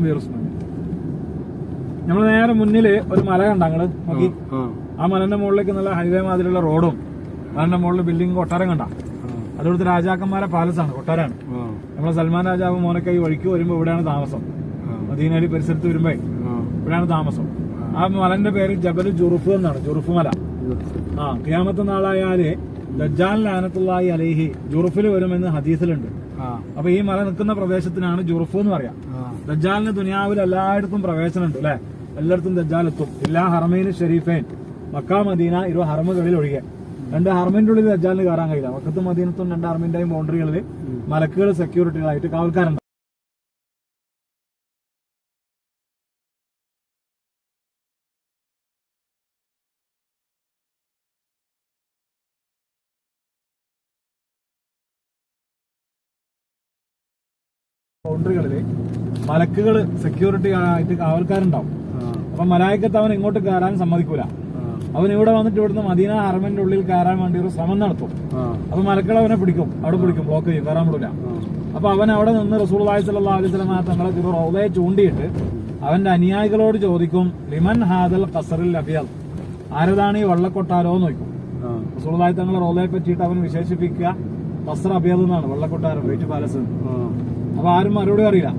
Beer ഞമ്മൾ നമ്മൾ നേരെ മുന്നിൽ ഒരു മല കണ്ടങ്ങൾ നോക്കി. ആ മലന്റെ മുകളിലേക്ക് നല്ല ഹൈവേ മാതിരിയുള്ള റോഡും മലന്റെ മുകളിൽ ബിൽഡിംഗ് കൊട്ടാരം കണ്ട? അതോടത്ത് രാജാക്കന്മാരെ ആണ് കൊട്ടാരാണ്. നമ്മളെ സൽമാൻ രാജാവ് മോനക്കായി വഴിക്ക് വരുമ്പോ ഇവിടെയാണ് താമസം. മദീനയിൽ പരിസരത്ത് വരുമ്പോ ഇവിടെയാണ് താമസം. ആ. മലന്റെ പേര് ജബൽ ജുറുഫ് എന്നാണ് ജുറുഫ് മല. ആ ക്യാമത്തെ നാളായാൽ ദജ്ജാൽ ലാനത്തുള്ളായി അലേഹി ജുറുഫിൽ വരുമെന്ന് ഹദീസിലുണ്ട്. അപ്പൊ ഈ മല നിൽക്കുന്ന പ്രദേശത്തിനാണ് ജുറുഫ് എന്ന് പറയാം. ദജാലിന് ദുനിയാവിൽ എല്ലായിടത്തും പ്രവേശനമുണ്ട് അല്ലെ? എല്ലായിടത്തും ദജാൽ എത്തും എല്ലാ ഹറമൈൻ ഷെരീഫൈൻ. മക്ക മദീന ഇരു ഹർമുകളിൽ ഒഴികെ. രണ്ട് ഹറമിന്റെ ഉള്ളിൽ ദജാലിന് കയറാൻ കഴിയില്ല. മക്കത്തും മദീനത്തും രണ്ട് ഹർമീന്റെയും ബൗണ്ടറികളിൽ മലക്കുകൾ സെക്യൂരിറ്റികളായിട്ട് കാവൽക്കാരുണ്ട്. ബൗണ്ടറികളിൽ മലക്കുകൾ സെക്യൂരിറ്റി ആയിട്ട് കാവൽക്കാരുണ്ടാവും അപ്പൊ മലായിക്കത്ത് അവൻ ഇങ്ങോട്ട് കയറാൻ സമ്മതിക്കൂല. അവൻ ഇവിടെ വന്നിട്ട് ഇവിടുന്ന് മദീന ഹർമന്റെ ഉള്ളിൽ കയറാൻ വേണ്ടി ഒരു ശ്രമം നടത്തും. അപ്പൊ മലക്കൾ അവനെ പിടിക്കും. അവിടെ പിടിക്കും ബ്ലോക്ക് ചെയ്യും കയറാൻ വിടില്ല അപ്പൊ അവൻ അവിടെ നിന്ന് റസൂൾ വസല്ലം തങ്ങളെ തിരു റൗദയെ ചൂണ്ടിയിട്ട് അവന്റെ അനുയായികളോട് ചോദിക്കും ലിമൻ ഹാദൽ ഖസറിൽ അബിയൽ ആരതാണ് ഈ വള്ളക്കൊട്ടാരോ എന്ന് ചോദിക്കും. റസൂൽ തങ്ങളെ റോദയെ പറ്റിയിട്ട് അവൻ വിശേഷിപ്പിക്കുക ഖസർ അബിയൽ എന്നാണ് വള്ളക്കൊട്ടാരം വെയിറ്റ് പാലസ് അപ്പൊ ആരും മറുപടി അറിയില്ല.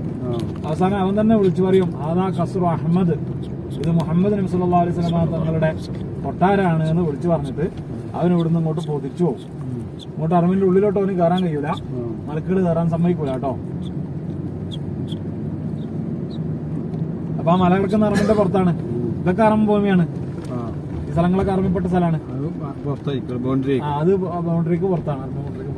അവസാനം അവൻ തന്നെ വിളിച്ചു പറയും ആദാ ഖസറു അഹമ്മദ്. ഇത് മുഹമ്മദ് നബി സല്ലല്ലാഹു അലൈഹി വസല്ലം തങ്ങളുടെ കൊട്ടാരാണ് എന്ന് വിളിച്ചു പറഞ്ഞിട്ട് അവൻ ഇവിടുന്ന് ഇങ്ങോട്ട് പൊതിച്ചു. പോകും ഇങ്ങോട്ട് അറിവിന്റെ ഉള്ളിലോട്ട് അവന് കയറാൻ കഴിയൂല. മലക്കുകൾ കയറാൻ സമ്മതിക്കൂല കേട്ടോ. അപ്പൊ ആ മല കിടക്കുന്ന അറമിന്റെ പുറത്താണ്. ഇതൊക്കെ അറിവ് ഭൂമിയാണ്. ഈ സ്ഥലങ്ങളൊക്കെ അറിവിൽപ്പെട്ട സ്ഥലമാണ്. അത് ബൗണ്ടറിക്ക് പുറത്താണ് അറിവ് ബൗണ്ടറി